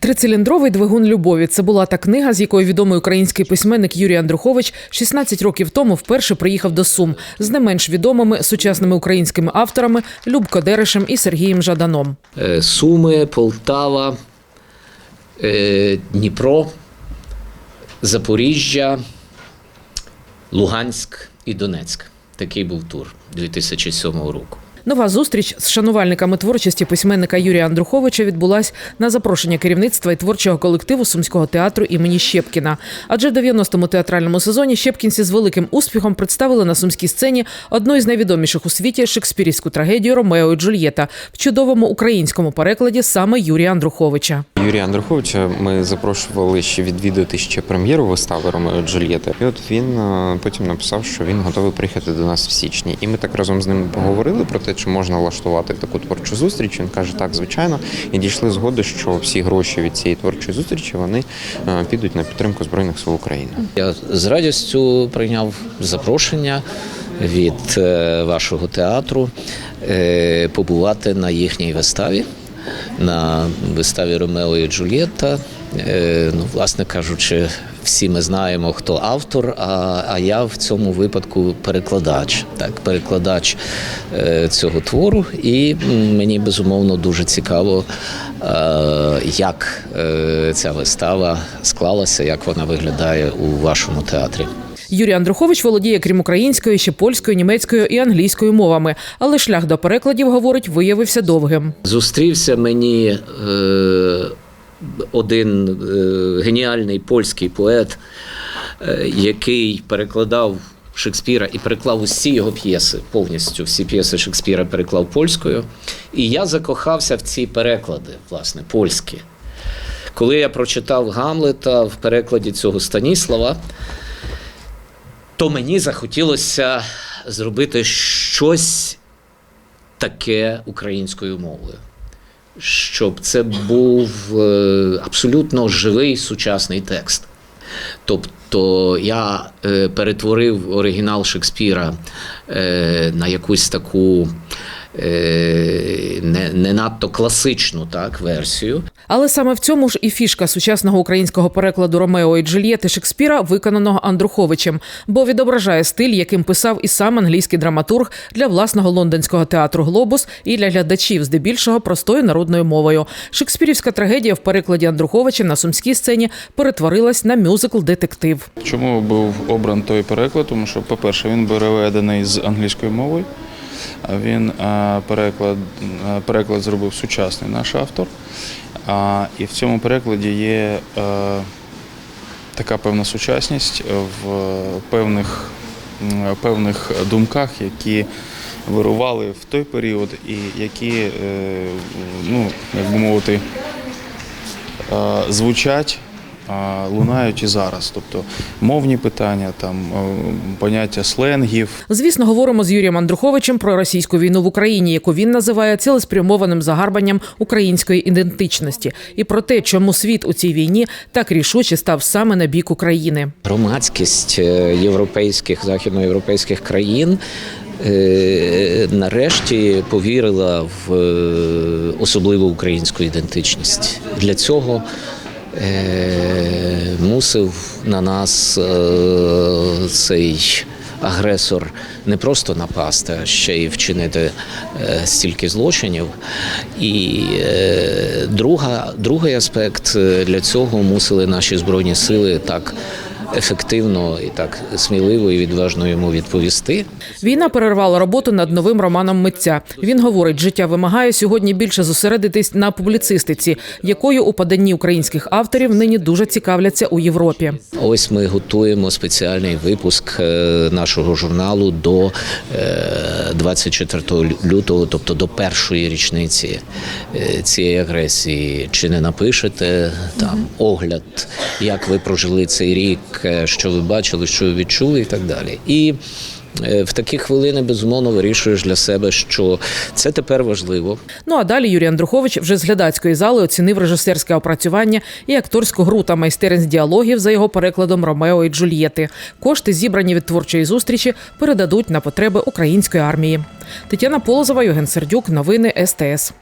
Трициліндровий двигун любові. Це була та книга, з якою відомий український письменник Юрій Андрухович 16 років тому вперше приїхав до Сум з не менш відомими сучасними українськими авторами Любко Дерешем і Сергієм Жаданом. Е, Суми, Полтава, е, Дніпро, Запоріжжя, Луганськ і Донецьк. Такий був тур 2007 року. Нова зустріч з шанувальниками творчості письменника Юрія Андруховича відбулась на запрошення керівництва і творчого колективу Сумського театру імені Щепкіна. Адже в 90-му театральному сезоні щепкінці з великим успіхом представили на сумській сцені одну із найвідоміших у світі шекспірівську трагедію Ромео і Джульєта в чудовому українському перекладі саме Юрія Андруховича. Юрія Андруховича ми запрошували ще відвідати ще прем'єру вистави Ромео і Джульєта. І от він е, потім написав, що він готовий приїхати до нас в січні. І ми так разом з ним поговорили про те, чи можна влаштувати таку творчу зустріч. Він каже, так, звичайно, і дійшли згоди, що всі гроші від цієї творчої зустрічі вони е, підуть на підтримку збройних сил України. Я з радістю прийняв запрошення від е, вашого театру е, побувати на їхній виставі, на виставі Ромео і Джульєтта. Е, Ну, власне кажучи, всі ми знаємо, хто автор, а, а я в цьому випадку перекладач, так, перекладач е, цього твору, і мені безумовно дуже цікаво, е, як е, ця вистава склалася, як вона виглядає у вашому театрі. Юрій Андрухович володіє крім української, ще польською, німецькою і англійською мовами, але шлях до перекладів, говорить, виявився довгим. Зустрівся мені е, один е, геніальний польський поет, е, який перекладав Шекспіра і переклав усі його п'єси, повністю всі п'єси Шекспіра переклав польською. І я закохався в ці переклади, власне, польські. Коли я прочитав Гамлета в перекладі цього Станіслава, то мені захотілося зробити щось таке українською мовою. Щоб це був е, абсолютно живий сучасний текст. Тобто я е, перетворив оригінал Шекспіра е, на якусь таку не, не надто класичну так, версію. Але саме в цьому ж і фішка сучасного українського перекладу Ромео і Джульєти Шекспіра, виконаного Андруховичем, бо відображає стиль, яким писав і сам англійський драматург для власного лондонського театру Глобус і для глядачів, здебільшого простою народною мовою. Шекспірівська трагедія в перекладі Андруховича на сумській сцені перетворилась на мюзикл детектив. Чому був обран той переклад? Тому що, по-перше, він переведений з англійської мови. Він переклад, переклад зробив сучасний наш автор. І в цьому перекладі є е, така певна сучасність в певних, певних думках, які вирували в той період, і які, е, ну, як би мовити, е, звучать, лунають і зараз. Тобто мовні питання, там е, поняття сленгів. Звісно, говоримо з Юрієм Андруховичем про російську війну в Україні, яку він називає цілеспрямованим загарбанням української ідентичності, і про те, чому світ у цій війні так рішуче став саме на бік України. Громадськість е, європейських західноєвропейських країн. е, Нарешті повірила в особливу українську ідентичність. Для цього мусив на нас е, цей агресор не просто напасти, а ще й вчинити е, стільки злочинів. І е, друга, другий аспект е, для цього мусили наші збройні сили так ефективно і так сміливо і відважно йому відповісти. Війна перервала роботу над новим романом митця. Він говорить, життя вимагає сьогодні більше зосередитись на публіцистиці, якою у поданні українських авторів нині дуже цікавляться у Європі. Ось ми готуємо спеціальний випуск е, нашого журналу до е, 24 лютого, тобто до першої річниці е, цієї агресії. Чи не напишете там огляд, як ви прожили цей рік, е, що ви бачили, що ви відчули, і так далі. І е, в такі хвилини безумовно вирішуєш для себе, що це тепер важливо. Ну а далі Юрій Андрухович вже з глядацької зали оцінив режисерське опрацювання і акторську гру та майстерність діалогів за його перекладом Ромео і Джульєти. Кошти, зібрані від творчої зустрічі, передадуть на потреби української армії. Тетяна Полозова, Євген Сердюк, новини СТС.